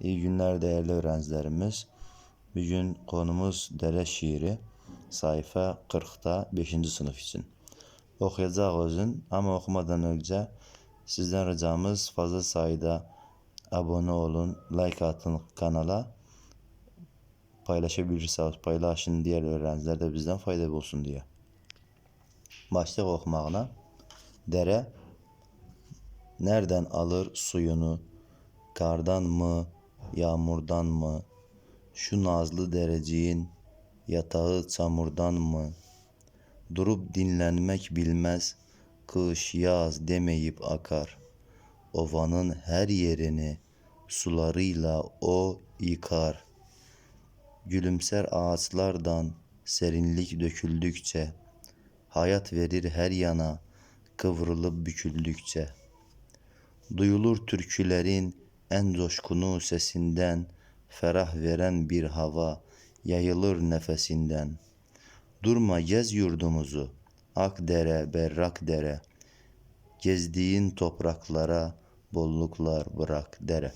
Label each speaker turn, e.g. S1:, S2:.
S1: İyi günler değerli öğrencilerimiz. Bugün konumuz dere şiiri. Sayfa 40'ta 5. sınıf için. Okuyacağız özün ama okumadan önce sizden ricamız fazla sayıda abone olun, like atın kanala. Paylaşabilirsiniz, paylaşın diğer öğrenciler de bizden fayda bulsun diye. Başlık okumağına. Dere nereden alır suyunu? Kardan mı, yağmurdan mı? Şu nazlı dereciğin yatağı çamurdan mı? Durup dinlenmek bilmez, kış yaz demeyip akar. Ovanın her yerini sularıyla o yıkar. Gülümser ağaçlardan serinlik döküldükçe, hayat verir her yana kıvrılıp büküldükçe. Duyulur türkülerin en coşkunu sesinden, ferah veren bir hava yayılır nefesinden. Durma gez yurdumuzu, ak dere, berrak dere. Gezdiğin topraklara bolluklar bırak dere.